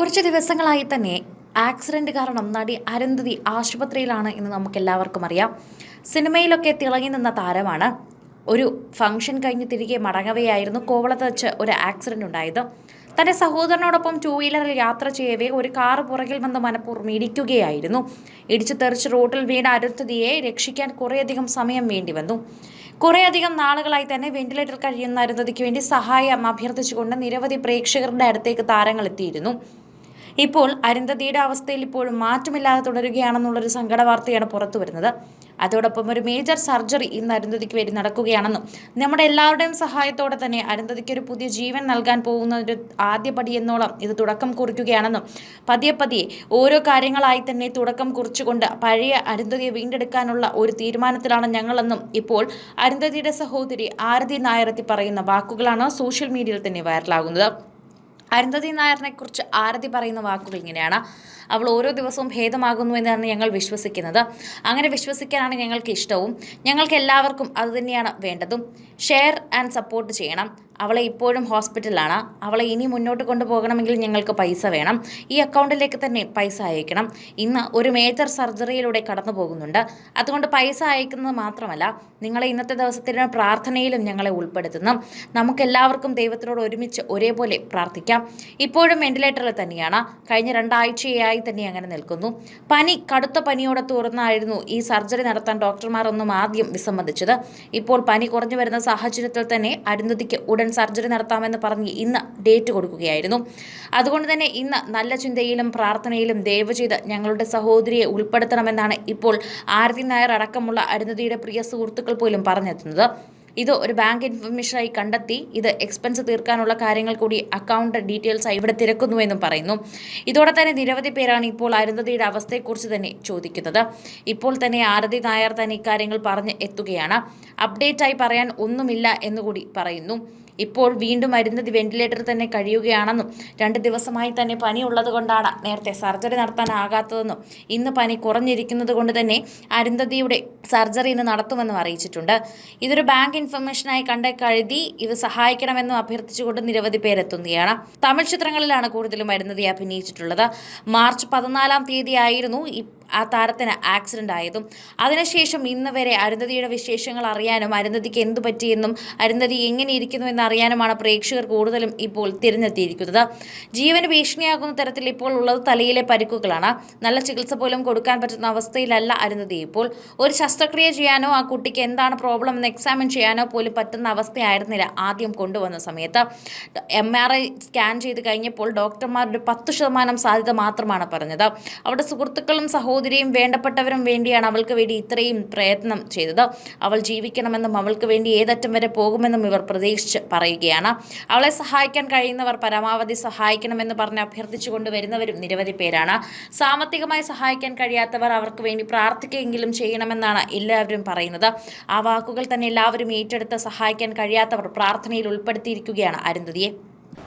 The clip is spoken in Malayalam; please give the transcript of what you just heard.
കുറച്ച് ദിവസങ്ങളായി തന്നെ ആക്സിഡന്റ് കാരണം നടി അരുന്ധതി ആശുപത്രിയിലാണ് എന്ന് നമുക്ക് എല്ലാവർക്കും അറിയാം. സിനിമയിലൊക്കെ തിളങ്ങി നിന്ന താരമാണ്. ഒരു ഫംഗ്ഷൻ കഴിഞ്ഞ് തിരികെ മടങ്ങവെയായിരുന്നു കോവളത്ത് വെച്ച് ഒരു ആക്സിഡന്റ് ഉണ്ടായത്. തന്റെ സഹോദരനോടൊപ്പം ടൂ വീലറിൽ യാത്ര ചെയ്യവേ ഒരു കാർ പുറകിൽ വന്ന് മനഃപൂർവം ഇടിക്കുകയായിരുന്നു ഇടിച്ചു തെറിച്ച് റോഡിൽ വീണ അരുന്ധതിയെ രക്ഷിക്കാൻ കുറേയധികം സമയം വേണ്ടി വന്നു. കുറേയധികം നാളുകളായി തന്നെ വെന്റിലേറ്റർ കഴിയുന്ന അരുന്ധതിക്ക് വേണ്ടി സഹായം അഭ്യർത്ഥിച്ചുകൊണ്ട് നിരവധി പ്രേക്ഷകരുടെ അടുത്തേക്ക് താരങ്ങൾ എത്തിയിരുന്നു. ഇപ്പോൾ അരുന്ധതിയുടെ അവസ്ഥയിൽ ഇപ്പോഴും മാറ്റമില്ലാതെ തുടരുകയാണെന്നുള്ളൊരു സങ്കട വാർത്തയാണ് പുറത്തു വരുന്നത് അതോടൊപ്പം ഒരു മേജർ സർജറി ഇന്ന് അരുന്ധതിക്ക് വേണ്ടി നടക്കുകയാണെന്നും നമ്മുടെ എല്ലാവരുടെയും സഹായത്തോടെ തന്നെ അരുന്ധതിക്ക് ഒരു പുതിയ ജീവൻ നൽകാൻ പോകുന്ന ഒരു ആദ്യപടി എന്നോളം ഇത് തുടക്കം കുറിക്കുകയാണെന്നും പതിയെ പതിയെ ഓരോ കാര്യങ്ങളായി തന്നെ തുടക്കം കുറിച്ചുകൊണ്ട് പഴയ അരുന്ധതിയെ വീണ്ടെടുക്കാനുള്ള ഒരു തീരുമാനത്തിലാണ് ഞങ്ങളെന്നും ഇപ്പോൾ അരുന്ധതിയുടെ സഹോദരി ആരതി നായരത്തി പറയുന്ന വാക്കുകളാണ് സോഷ്യൽ മീഡിയയിൽ തന്നെ വൈറലാകുന്നത്. അരുന്ധതി നായറിനെ കുറിച്ച് ആരതി പറയുന്ന വാക്കുകൾ ഇങ്ങനെയാണ്. അവൾ ഓരോ ദിവസവും ഭേദമാകുന്നു എന്നാണ് ഞങ്ങൾ വിശ്വസിക്കുന്നത്. അങ്ങനെ വിശ്വസിക്കാനാണ് ഞങ്ങൾക്ക് ഇഷ്ടവും. ഞങ്ങൾക്ക് എല്ലാവർക്കും അതുതന്നെയാണ് വേണ്ടതും. ഷെയർ ആൻഡ് സപ്പോർട്ട് ചെയ്യണം. അവളെ ഇപ്പോഴും ഹോസ്പിറ്റലാണ് അവളെ ഇനി മുന്നോട്ട് കൊണ്ടുപോകണമെങ്കിൽ ഞങ്ങൾക്ക് പൈസ വേണം. ഈ അക്കൗണ്ടിലേക്ക് തന്നെ പൈസ അയക്കണം. ഇന്ന് ഒരു മേജർ സർജറിയിലൂടെ കടന്നു പോകുന്നുണ്ട്. അതുകൊണ്ട് പൈസ അയക്കുന്നത് മാത്രമല്ല നിങ്ങളെ ഇന്നത്തെ ദിവസത്തിന്റെ പ്രാർത്ഥനയിലും ഞങ്ങളെ ഉൾപ്പെടുത്തുന്നു. നമുക്കെല്ലാവർക്കും ദൈവത്തിനോട് ഒരുമിച്ച് ഒരേപോലെ പ്രാർത്ഥിക്കാം. ഇപ്പോഴും വെന്റിലേറ്ററിൽ തന്നെയാണ്. കഴിഞ്ഞ രണ്ടാഴ്ചയായി തന്നെ അങ്ങനെ നിൽക്കുന്നു. പനി കടുത്ത പനിയോടെ തുറന്നായിരുന്നു ഈ സർജറി നടത്താൻ ഡോക്ടർമാർ ഒന്നും ആദ്യം വിസമ്മതിച്ചത്. ഇപ്പോൾ പനി കുറഞ്ഞു വരുന്ന സാഹചര്യത്തിൽ തന്നെ അരുന്ധതിക്ക് ഉടൻ സർജറി നടത്താമെന്ന് പറഞ്ഞ് ഇന്ന് ഡേറ്റ് കൊടുക്കുകയായിരുന്നു. അതുകൊണ്ട് തന്നെ ഇന്ന് നല്ല ചിന്തയിലും പ്രാർത്ഥനയിലും ദയവ് ചെയ്ത് ഞങ്ങളുടെ സഹോദരിയെ ഉൾപ്പെടുത്തണമെന്നാണ് ഇപ്പോൾ ആരതി നായർ അടക്കമുള്ള അരുന്ധതിയുടെ പ്രിയ സുഹൃത്തുക്കൾ പോലും പറഞ്ഞെത്തുന്നത്. ഇത് ഒരു ബാങ്ക് ഇൻഫർമേഷനായി കണ്ടെത്തി ഇത് എക്സ്പെൻസ് തീർക്കാനുള്ള കാര്യങ്ങൾ കൂടി അക്കൗണ്ട് ഡീറ്റെയിൽസ് ആയി ഇവിടെ തിരക്കുന്നുവെന്നും പറയുന്നു. ഇതോടെ തന്നെ നിരവധി പേരാണ് ഇപ്പോൾ അരുന്ധതിയുടെ അവസ്ഥയെക്കുറിച്ച് തന്നെ ചോദിക്കുന്നത്. ഇപ്പോൾ തന്നെ ആരതി നായർ തന്നെ ഇക്കാര്യങ്ങൾ പറഞ്ഞ് എത്തുകയാണ്. അപ്ഡേറ്റായി പറയാൻ ഒന്നുമില്ല എന്നുകൂടി പറയുന്നു. ഇപ്പോൾ വീണ്ടും മരുന്നത് വെന്റിലേറ്ററിൽ തന്നെ കഴിയുകയാണെന്നും രണ്ട് ദിവസമായി തന്നെ പനി ഉള്ളത് കൊണ്ടാണ് നേരത്തെ സർജറി നടത്താനാകാത്തതെന്നും ഇന്ന് പനി കുറഞ്ഞിരിക്കുന്നത് കൊണ്ട് തന്നെ അരുന്ധതിയുടെ സർജറി ഇന്ന് നടത്തുമെന്നും അറിയിച്ചിട്ടുണ്ട്. ഇതൊരു ബാങ്ക് ഇൻഫർമേഷനായി കണ്ട കഴുതി ഇത് സഹായിക്കണമെന്നും അഭ്യർത്ഥിച്ചുകൊണ്ട് നിരവധി പേരെത്തുന്നതാണ് തമിഴ് ചിത്രങ്ങളിലാണ് കൂടുതലും അരുന്ധതി അഭിനയിച്ചിട്ടുള്ളത്. മാർച്ച് പതിനാലാം തീയതി ആയിരുന്നു ആ താരത്തിന് ആക്സിഡന്റ് ആയതും അതിനുശേഷം ഇന്ന് വരെ അരുന്ധതിയുടെ വിശേഷങ്ങൾ അറിയാനും അരുന്ധതിക്ക് എന്തു പറ്റിയെന്നും അരുന്ധതി എങ്ങനെ ഇരിക്കുന്നു എന്ന് അറിയാനുമാണ് പ്രേക്ഷകർ കൂടുതലും ഇപ്പോൾ തിരഞ്ഞെത്തിയിരിക്കുന്നത്. ജീവന് ഭീഷണിയാകുന്ന തരത്തിൽ ഇപ്പോൾ ഉള്ളത് തലയിലെ പരിക്കുകളാണ്. നല്ല ചികിത്സ പോലും കൊടുക്കാൻ പറ്റുന്ന അവസ്ഥയിലല്ല അരുന്ധതി ഇപ്പോൾ. ഒരു ശസ്ത്രക്രിയ ചെയ്യാനോ ആ കുട്ടിക്ക് എന്താണ് പ്രോബ്ലം എന്ന് എക്സാമിൻ ചെയ്യാനോ പോലും പറ്റുന്ന അവസ്ഥയായിരുന്നില്ല ആദ്യം കൊണ്ടുവന്ന സമയത്ത്. എം ആർ ഐ സ്കാൻ ചെയ്ത് കഴിഞ്ഞപ്പോൾ ഡോക്ടർമാരുടെ പത്ത് ശതമാനം സാധ്യത മാത്രമാണ് പറഞ്ഞത്. അവിടെ സുഹൃത്തുക്കളും സഹോദരിയും വേണ്ടപ്പെട്ടവരും വേണ്ടിയാണ് അവൾക്ക് വേണ്ടി ഇത്രയും പ്രയത്നം ചെയ്തത്. അവൾ ജീവിക്കണമെന്നും അവൾക്ക് വേണ്ടി ഏതറ്റം വരെ പോകുമെന്നും ഇവർ പ്രതീക്ഷിച്ച് പറയുകയാണ്. അവളെ സഹായിക്കാൻ കഴിയുന്നവർ പരമാവധി സഹായിക്കണമെന്ന് പറഞ്ഞ് അഭ്യർത്ഥിച്ചുകൊണ്ട് വരുന്നവരും നിരവധി പേരാണ്. സാമ്പത്തികമായി സഹായിക്കാൻ കഴിയാത്തവർ അവർക്ക് വേണ്ടി പ്രാർത്ഥിക്കുകയെങ്കിലും ചെയ്യണമെന്നാണ് എല്ലാവരും പറയുന്നത്. ആ വാക്കുകൾ തന്നെ എല്ലാവരും ഏറ്റെടുത്ത് സഹായിക്കാൻ കഴിയാത്തവർ പ്രാർത്ഥനയിൽ ഉൾപ്പെടുത്തിയിരിക്കുകയാണ് അരുന്ധതിയെ.